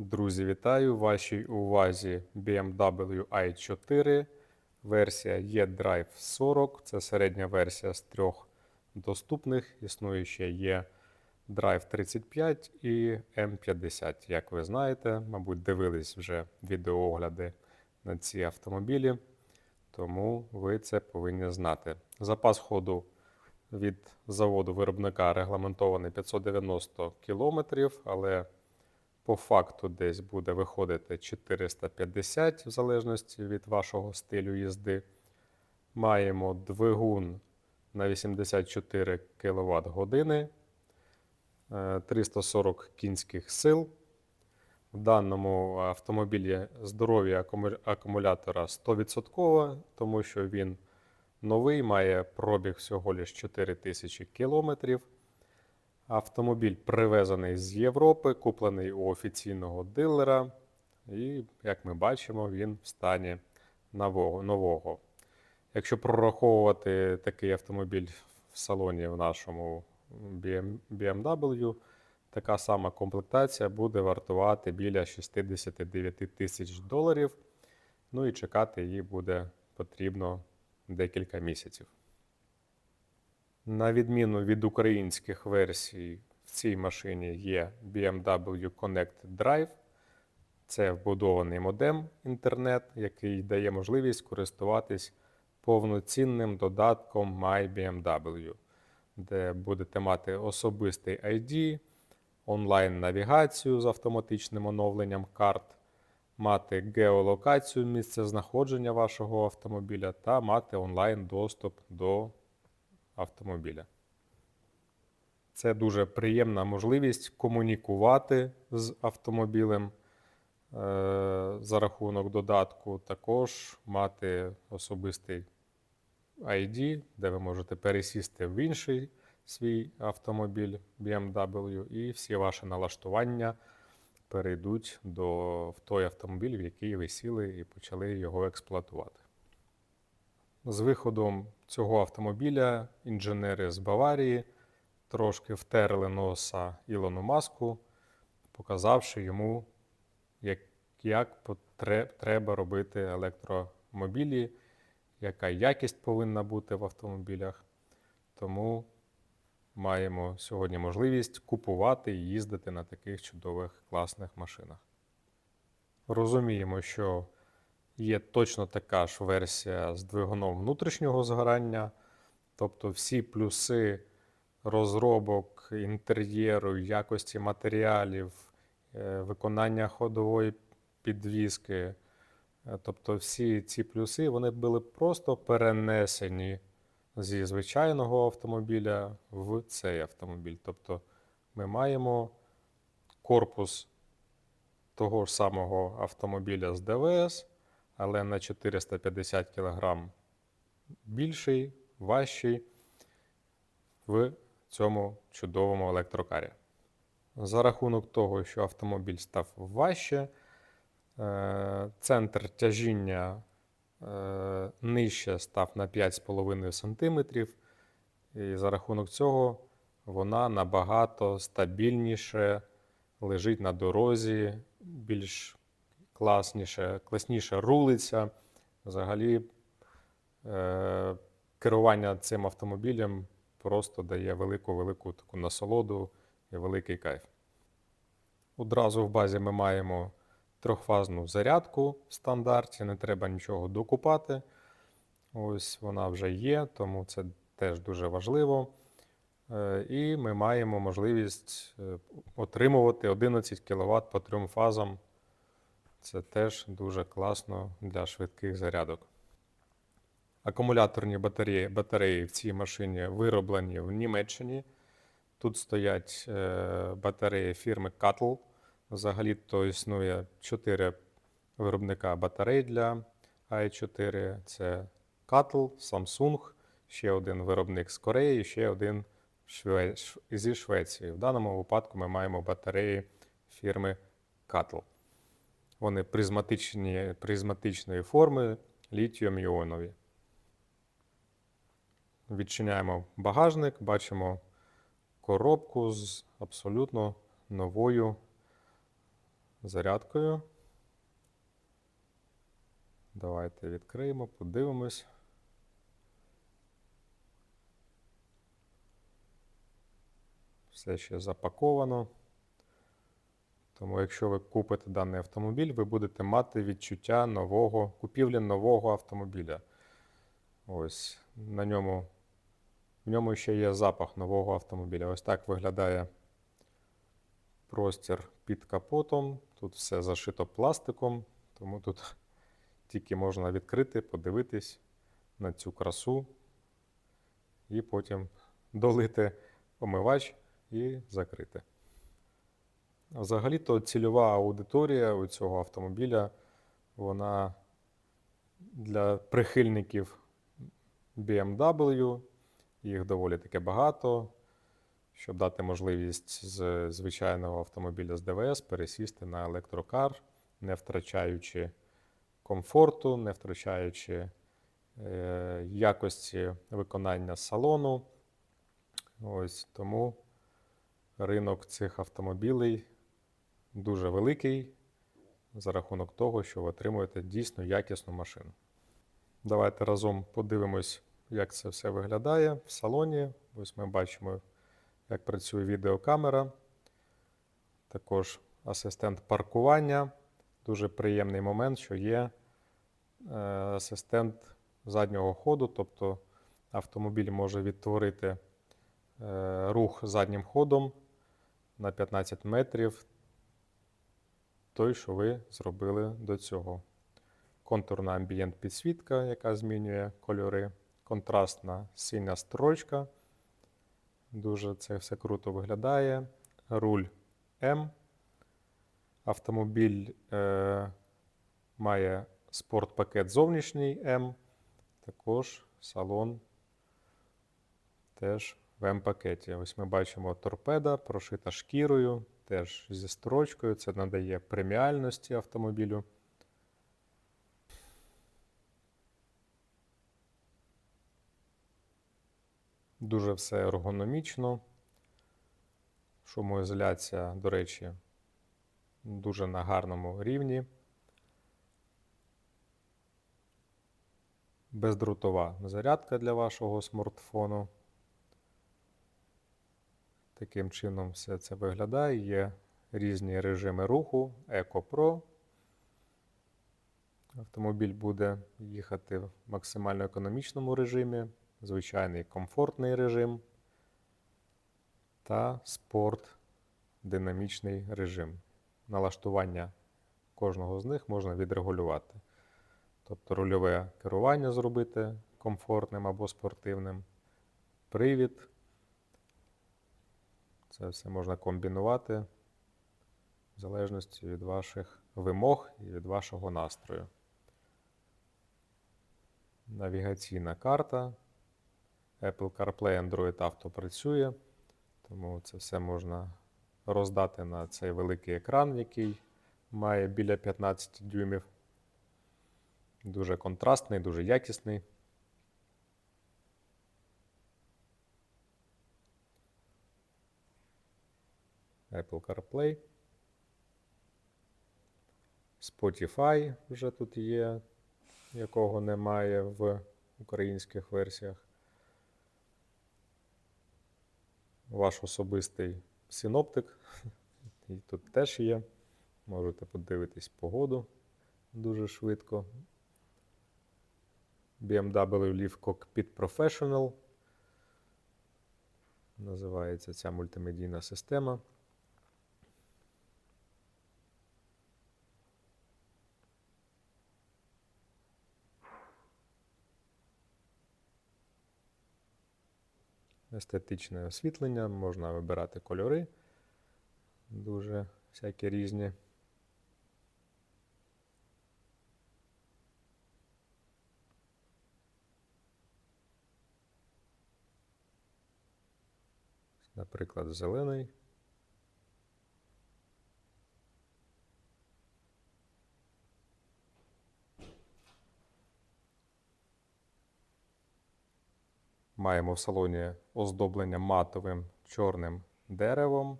Друзі, вітаю! Вашій увазі BMW i4, версія eDrive 40. Це середня версія з трьох доступних. Існує ще є Drive 35 і M50. Як ви знаєте, мабуть, дивились вже відеоогляди на ці автомобілі, тому ви це повинні знати. Запас ходу від заводу виробника регламентований 590 км, але по факту десь буде виходити 450 в залежності від вашого стилю їзди. Маємо двигун на 84 кВт години, 340 кінських сил. В даному автомобілі здоров'я акумулятора 100%, тому що він новий, має пробіг всього лише 4000 кілометрів. Автомобіль привезений з Європи, куплений у офіційного дилера. І, як ми бачимо, він в стані нового. Якщо прораховувати такий автомобіль в салоні в нашому BMW, така сама комплектація буде вартувати біля 69 тисяч доларів. Ну і чекати її буде потрібно декілька місяців. На відміну від українських версій, в цій машині є BMW Connect Drive. Це вбудований модем інтернет, який дає можливість користуватись повноцінним додатком MyBMW, де будете мати особистий ID, онлайн-навігацію з автоматичним оновленням карт, мати геолокацію місця знаходження вашого автомобіля та мати онлайн-доступ до автомобіля. Це дуже приємна можливість комунікувати з автомобілем е, за рахунок додатку, також мати особистий ID, де ви можете пересісти в інший свій автомобіль BMW, і всі ваші налаштування перейдуть до, в той автомобіль, в який ви сіли і почали його експлуатувати. З виходом цього автомобіля інженери з Баварії трошки втерли носа Ілону Маску, показавши йому, як, як треба робити електромобілі, яка якість повинна бути в автомобілях. Тому маємо сьогодні можливість купувати і їздити на таких чудових класних машинах. Розуміємо, що Є точно така ж версія з двигуном внутрішнього згорання, тобто всі плюси розробок інтер'єру, якості матеріалів, е, виконання ходової підвіски. е, Тобто всі ці плюси вони були просто перенесені зі звичайного автомобіля в цей автомобіль. Тобто ми маємо корпус того ж самого автомобіля з ДВС але на 450 кг більший, важчий в цьому чудовому електрокарі. За рахунок того, що автомобіль став важче, е, центр тяжіння е, нижче став на 5,5 см, і за рахунок цього вона набагато стабільніше лежить на дорозі, більш класніше, класніше рулиться. Взагалі, е, керування цим автомобілем просто дає велику-велику таку насолоду і великий кайф. Одразу в базі ми маємо трьохфазну зарядку в стандарті, не треба нічого докупати. Ось вона вже є, тому це теж дуже важливо. Е, І ми маємо можливість е, отримувати 11 кВт по трьом фазам. Це теж дуже класно для швидких зарядок. Акумуляторні батареї, батареї в цій машині вироблені в Німеччині. Тут стоять е, батареї фірми Cattle. Взагалі то існує 4 виробника батарей для i4. Це Cattle, Samsung, ще один виробник з Кореї, ще один зі Швеції. В даному випадку ми маємо батареї фірми Cattle. Вони призматичні, призматичної форми, літіум-іонові. Відчиняємо багажник, бачимо коробку з абсолютно новою зарядкою. Давайте відкриємо, подивимось. Все ще запаковано. Тому, якщо ви купите даний автомобіль, ви будете мати відчуття нового, купівлі нового автомобіля. Ось на ньому, в ньому ще є запах нового автомобіля. Ось так виглядає простір під капотом. Тут все зашито пластиком, тому тут тільки можна відкрити, подивитись на цю красу і потім долити омивач і закрити. Взагалі-то цільова аудиторія у цього автомобіля, вона для прихильників BMW, їх доволі таки багато, щоб дати можливість з звичайного автомобіля з ДВС пересісти на електрокар, не втрачаючи комфорту, не втрачаючи е, якості виконання салону. Ось тому ринок цих автомобілей дуже великий за рахунок того, що ви отримуєте дійсно якісну машину. Давайте разом подивимось, як це все виглядає в салоні. Ось ми бачимо, як працює відеокамера. Також асистент паркування. Дуже приємний момент, що є е, асистент заднього ходу, тобто автомобіль може відтворити е, рух заднім ходом на 15 метрів той, що ви зробили до цього. Контурна амбієнт підсвітка, яка змінює кольори, контрастна синя строчка. Дуже це все круто виглядає. Руль М. Автомобіль е, має спортпакет зовнішній М. Також салон теж в М-пакеті. Ось ми бачимо торпеда, прошита шкірою, теж зі строчкою. Це надає преміальності автомобілю. Дуже все ергономічно. Шумоізоляція, до речі, дуже на гарному рівні. Бездрутова зарядка для вашого смартфону. Таким чином все це виглядає. Є різні режими руху, Pro. Автомобіль буде їхати в максимально економічному режимі, звичайний комфортний режим та спорт динамічний режим. Налаштування кожного з них можна відрегулювати. Тобто рульове керування зробити комфортним або спортивним, привід. Це все можна комбінувати в залежності від ваших вимог і від вашого настрою. Навігаційна карта. Apple CarPlay Android Auto працює, тому це все можна роздати на цей великий екран, який має біля 15 дюймів. Дуже контрастний, дуже якісний. Apple CarPlay. Spotify вже тут є, якого немає в українських версіях. Ваш особистий синоптик. І тут теж є. Можете подивитись погоду дуже швидко. BMW Live Cockpit Professional. Називається ця мультимедійна система. Естетичне освітлення, можна вибирати кольори. Дуже всякі різні. Наприклад, зелений. Маємо в салоні оздоблення матовим чорним деревом,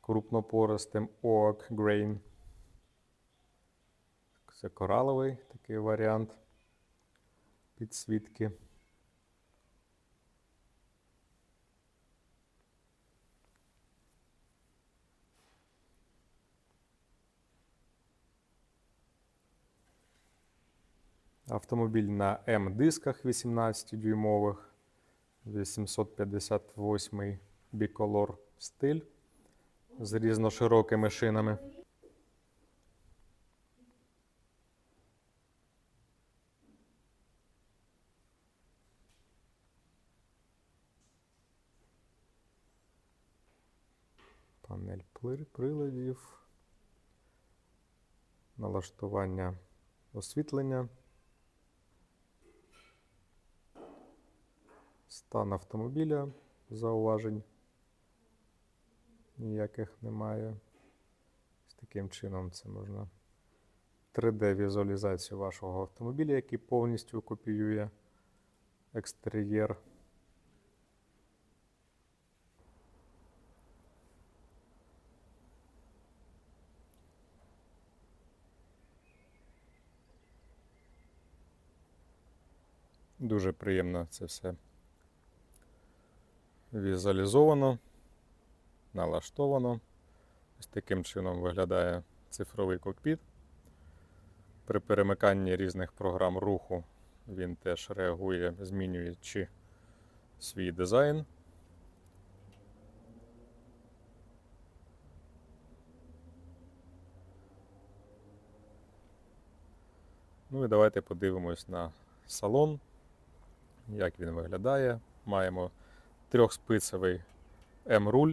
крупнопористим Oak Grain. Це кораловий такий варіант підсвітки. Автомобіль на М-дисках 18-дюймових, 858 біколор стиль з різноширокими шинами. Панель приладів, налаштування освітлення. Стан автомобіля, зауважень ніяких немає. З таким чином це можна 3D-візуалізацію вашого автомобіля, який повністю копіює екстер'єр. Дуже приємно це все візуалізовано, налаштовано. Ось таким чином виглядає цифровий кокпіт. При перемиканні різних програм руху він теж реагує, змінюючи свій дизайн. Ну і давайте подивимось на салон, як він виглядає. Маємо трьохспицевий М-руль,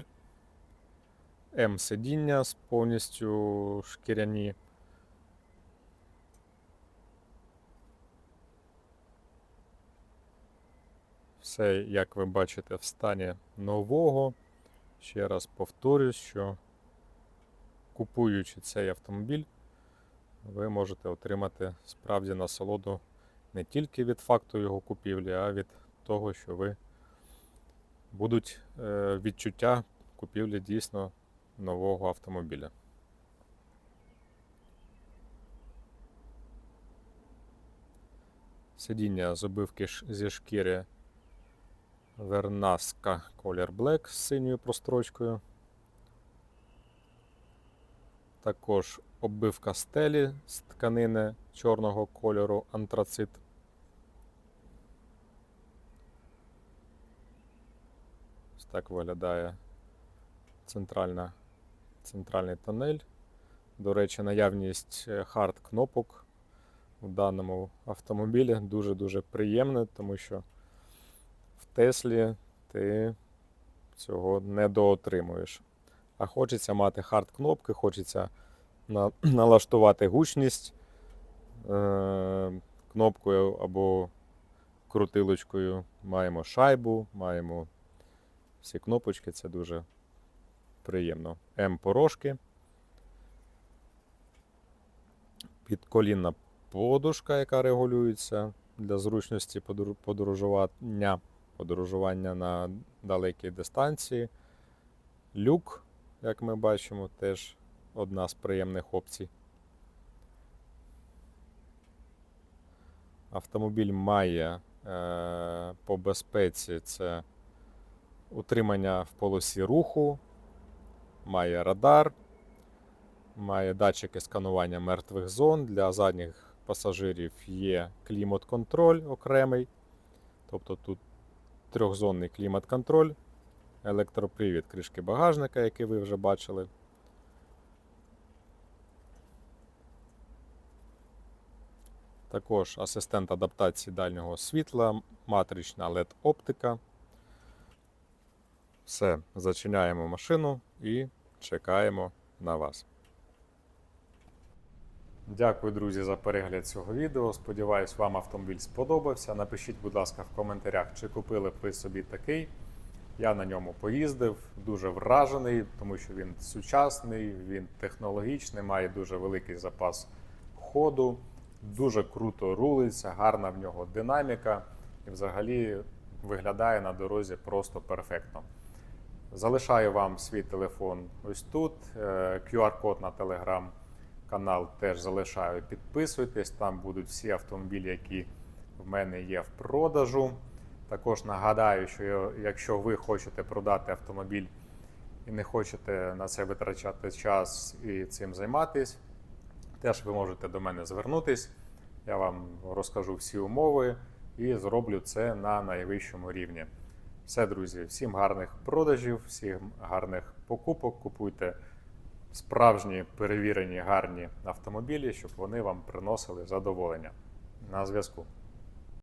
М-сидіння з повністю шкіряні. Все, як ви бачите, в стані нового. Ще раз повторюсь, що купуючи цей автомобіль, ви можете отримати справді насолоду не тільки від факту його купівлі, а від того, що ви будуть е, відчуття купівлі дійсно нового автомобіля. Сидіння з обивки зі шкіри Вернаска Color Black з синьою прострочкою. Також оббивка стелі з тканини чорного кольору антрацит. Так виглядає центральна, центральний тонель. До речі, наявність хард кнопок у даному автомобілі дуже-дуже приємна, тому що в Теслі ти цього не доотримуєш. А хочеться мати хард кнопки, хочеться на, налаштувати гучність е, кнопкою або крутилочкою. Маємо шайбу, маємо всі кнопочки, це дуже приємно. М-порошки. Підколінна подушка, яка регулюється для зручності подорожування, подорожування на далекій дистанції. Люк, як ми бачимо, теж одна з приємних опцій. Автомобіль має е, по безпеці це утримання в полосі руху, має радар, має датчики сканування мертвих зон. Для задніх пасажирів є клімат-контроль окремий. Тобто тут трьохзонний клімат-контроль, електропривід кришки багажника, який ви вже бачили. Також асистент адаптації дальнього світла, матрична LED-оптика. Все, зачиняємо машину і чекаємо на вас. Дякую, друзі, за перегляд цього відео. Сподіваюсь, вам автомобіль сподобався. Напишіть, будь ласка, в коментарях, чи купили б ви собі такий. Я на ньому поїздив, дуже вражений, тому що він сучасний, він технологічний, має дуже великий запас ходу, дуже круто рулиться, гарна в нього динаміка і взагалі виглядає на дорозі просто перфектно. Залишаю вам свій телефон ось тут. Е, QR-код на Telegram канал теж залишаю. Підписуйтесь, там будуть всі автомобілі, які в мене є в продажу. Також нагадаю, що якщо ви хочете продати автомобіль і не хочете на це витрачати час і цим займатись, теж ви можете до мене звернутись. Я вам розкажу всі умови і зроблю це на найвищому рівні. Все, друзі, всім гарних продажів, всім гарних покупок. Купуйте справжні перевірені гарні автомобілі, щоб вони вам приносили задоволення. На зв'язку.